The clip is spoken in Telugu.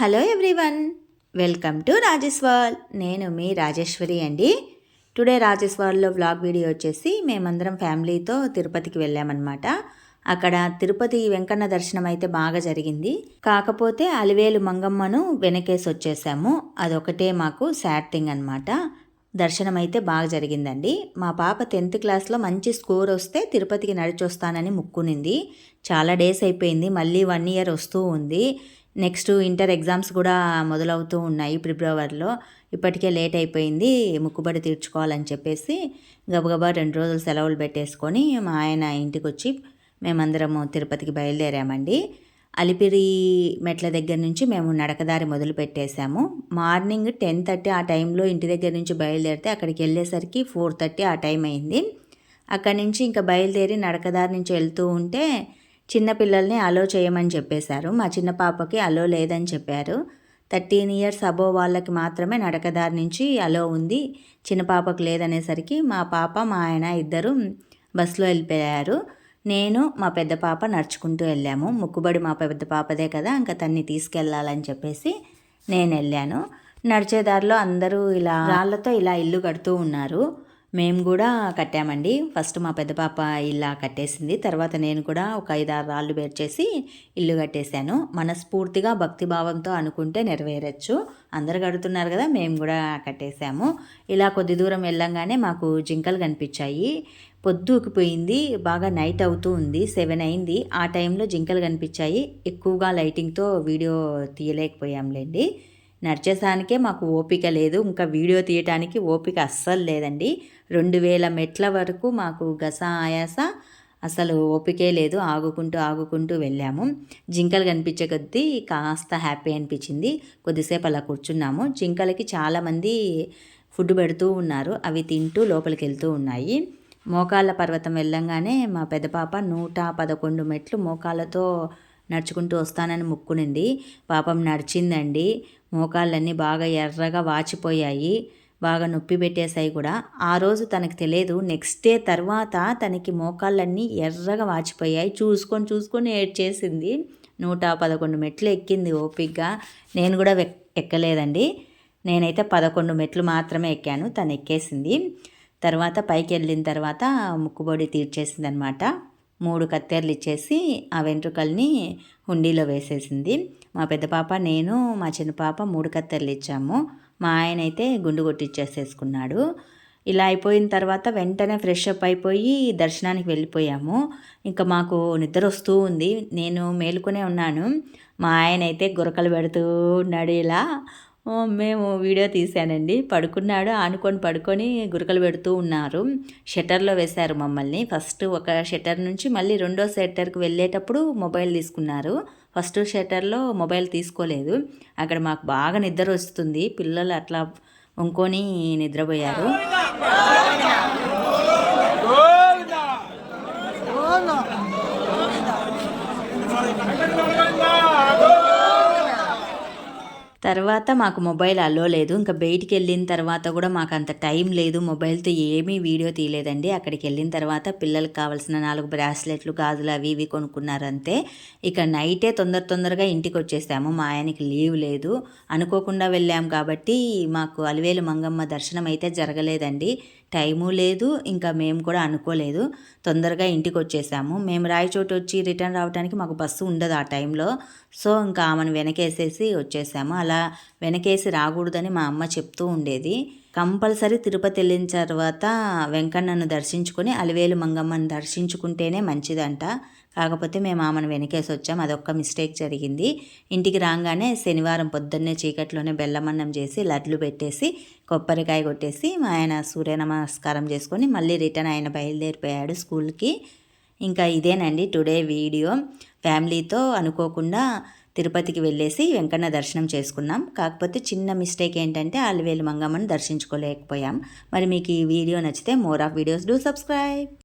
Hello everyone welcome to Rajeshwar నేను మీ రాజేశ్వరి అండి. టుడే రాజేశ్వర్లో వ్లాగ్ వీడియో వచ్చేసి మేమందరం ఫ్యామిలీతో తిరుపతికి వెళ్ళామన్నమాట. అక్కడ తిరుపతి వెంకన్న దర్శనం అయితే బాగా జరిగింది. కాకపోతే అలివేలు మంగమ్మను వెనకేసి వచ్చేసాము. అదొకటే మాకు సాడ్ థింగ్ అనమాట దర్శనం అయితే బాగా జరిగిందండి. మా పాప టెన్త్ క్లాస్లో మంచి స్కోర్ వస్తే తిరుపతికి నడిచొస్తానని ముక్కునింది. చాలా డేస్ అయిపోయింది. మళ్ళీ వన్ ఇయర్ వస్తూ ఉంది. నెక్స్ట్ ఇంటర్ ఎగ్జామ్స్ కూడా మొదలవుతూ ఉన్నాయి ఫిబ్రవరిలో. ఇప్పటికే లేట్ అయిపోయింది ముక్కుబడి తీర్చుకోవాలని చెప్పేసి గబగబా రెండు రోజులు సెలవులు పెట్టేసుకొని మా ఆయన ఇంటికి వచ్చి మేమందరము తిరుపతికి బయలుదేరామండి. అలిపిరి మెట్ల దగ్గర నుంచి మేము నడకదారి మొదలు పెట్టేశాము. మార్నింగ్ టెన్ థర్టీ ఆ టైంలో ఇంటి దగ్గర నుంచి బయలుదేరితే అక్కడికి వెళ్ళేసరికి ఫోర్ థర్టీ ఆ టైం అయింది. అక్కడి నుంచి ఇంకా బయలుదేరి నడకదారి నుంచి వెళ్తూ ఉంటే చిన్నపిల్లల్ని అలో చేయమని చెప్పేశారు. మా చిన్న పాపకి అలో లేదని చెప్పారు. థర్టీన్ ఇయర్స్ అబో వాళ్ళకి మాత్రమే నడకదారి నుంచి అలో ఉంది. చిన్న పాపకు లేదనేసరికి మా పాప మా ఆయన ఇద్దరు బస్సులో వెళ్ళిపోయారు. నేను మా పెద్ద పాప నడుచుకుంటూ వెళ్ళాము. ముక్కుబడి మా పెద్ద పాపదే కదా ఇంకా తన్ని తీసుకెళ్ళాలని చెప్పేసి నేను వెళ్ళాను. నడిచేదారిలో అందరూ ఇలా రాళ్ళతో ఇలా ఇల్లు కడుతూ ఉన్నారు. మేము కూడా కట్టామండి. ఫస్ట్ మా పెద్ద పాప ఇలా కట్టేసింది. తర్వాత నేను కూడా ఒక ఐదారు రాళ్ళు పేర్చేసి ఇల్లు కట్టేశాను. మనస్ఫూర్తిగా భక్తిభావంతో అనుకుంటే నెరవేరచ్చు. అందరు కడుతున్నారు కదా మేము కూడా కట్టేశాము. ఇలా కొద్ది దూరం వెళ్ళంగానే మాకు జింకలు కనిపించాయి. పొద్దుకిపోయింది బాగా నైట్ అవుతూ ఉంది సెవెన్ అయింది. ఆ టైంలో జింకలు కనిపించాయి. ఎక్కువగా లైటింగ్తో వీడియో తీయలేకపోయాంలేండి. నడిచేసానికే మాకు ఓపిక లేదు. ఇంకా వీడియో తీయటానికి ఓపిక అస్సలు లేదండి. రెండు వేల మెట్ల వరకు మాకు గస ఆయాస అసలు ఓపికే లేదు. ఆగుకుంటూ ఆగుకుంటూ వెళ్ళాము. జింకలు కనిపించే కొద్దీ కాస్త హ్యాపీ అనిపించింది. కొద్దిసేపు అలా కూర్చున్నాము. జింకలకి చాలామంది ఫుడ్ పెడుతూ ఉన్నారు. అవి తింటూ లోపలికి వెళ్తూ ఉన్నాయి. మోకాళ్ళ పర్వతం వెళ్ళంగానే మా పెద్ద పాప నూట పదకొండు మెట్లు మోకాళ్ళతో నడుచుకుంటూ వస్తానని ముక్కునింది. పాపం నడిచిందండి. మోకాళ్ళన్నీ బాగా ఎర్రగా వాచిపోయాయి. బాగా నొప్పి పెట్టేశాయి కూడా. ఆ రోజు తనకు తెలియదు. నెక్స్ట్ డే తర్వాత తనకి మోకాళ్ళన్నీ ఎర్రగా వాచిపోయాయి. చూసుకొని చూసుకొని ఏడ్చేసింది. నూట పదకొండు మెట్లు ఎక్కింది ఓపిక్గా నేను కూడా ఎక్కలేదండి. నేనైతే పదకొండు మెట్లు మాత్రమే ఎక్కాను. తను ఎక్కేసింది. తర్వాత పైకి వెళ్ళిన తర్వాత ముక్కుబొడి తీర్చేసింది అనమాట మూడు కత్తెరలు ఇచ్చేసి ఆ వెంట్రుకల్ని హుండీలో వేసేసింది. మా పెద్ద పాప నేను మా చిన్న పాప మూడు కత్తెరలు ఇచ్చాము. మా ఆయన అయితే గుండు కొట్టిచ్చేసేసుకున్నాడు ఇలా అయిపోయిన తర్వాత వెంటనే ఫ్రెష్ అప్ అయిపోయి దర్శనానికి వెళ్ళిపోయాము. ఇంకా మాకు నిద్ర వస్తూ ఉంది. నేను మేలుకునే ఉన్నాను. మా ఆయన అయితే గురకలు పెడుతూ ఉన్నాడు ఇలా. మేము వీడియో తీశానండి. పడుకున్నాడు. ఆనుకొని పడుకొని గురకలు పెడుతూ ఉన్నారు. షట్టర్లో వేశారు మమ్మల్ని. ఫస్ట్ ఒక షట్టర్ నుంచి మళ్ళీ రెండో షట్టర్కి వెళ్ళేటప్పుడు మొబైల్ తీసుకున్నారు. ఫస్ట్ షట్టర్లో మొబైల్ తీసుకోలేదు. అక్కడ మాకు బాగా నిద్ర వస్తుంది. పిల్లలు అట్లా వంకొని నిద్రపోయారు. తర్వాత మాకు మొబైల్ అలో లేదు. ఇంకా బయటికి వెళ్ళిన తర్వాత కూడా మాకు అంత టైం లేదు. మొబైల్తో ఏమీ వీడియో తీయలేదండి. అక్కడికి వెళ్ళిన తర్వాత పిల్లలకు కావాల్సిన నాలుగు బ్రాస్లెట్లు గాజులు అవి ఇవి కొనుక్కున్నారంతే. ఇక నైటే తొందర తొందరగా ఇంటికి వచ్చేసాము. మా ఆయనకి లీవ్ లేదు. అనుకోకుండా వెళ్ళాం కాబట్టి మాకు అలివేలు మంగమ్మ దర్శనం అయితే జరగలేదండి. టైము లేదు ఇంకా మేము కూడా అనుకోలేదు. తొందరగా ఇంటికి వచ్చేసాము మేము రాయచోటు వచ్చి రిటర్న్ రావడానికి మాకు బస్సు ఉండదు ఆ టైంలో. సో ఇంకా ఆమెను వెనకేసేసి వచ్చేసాము. అలా వెనకేసి రాకూడదని మా అమ్మ చెప్తూ ఉండేది. కంపల్సరీ తిరుపతి వెళ్ళిన తర్వాత వెంకన్నను దర్శించుకొని అలివేలు మంగమ్మను దర్శించుకుంటేనే మంచిదంట. కాకపోతే మేము ఆమెను వెనకేసి వచ్చాం. అదొక్క మిస్టేక్ జరిగింది. ఇంటికి రాగానే శనివారం పొద్దున్నే చీకట్లోనే బెల్లమన్నం చేసి లడ్లు పెట్టేసి కొబ్బరికాయ కొట్టేసి ఆయన సూర్య నమస్కారం చేసుకొని మళ్ళీ రిటర్న్ ఆయన బయలుదేరిపోయాడు స్కూల్కి. ఇంకా ఇదేనండి టుడే వీడియో. ఫ్యామిలీతో అనుకోకుండా తిరుపతికి వెళ్ళేసి వెంకన్న దర్శనం చేసుకున్నాం. కాకపోతే చిన్న మిస్టేక్ ఏంటంటే అలివేలు మంగమ్మని దర్శించుకోలేకపోయాం. మరి మీకు ఈ వీడియో నచ్చితే more of videos do subscribe.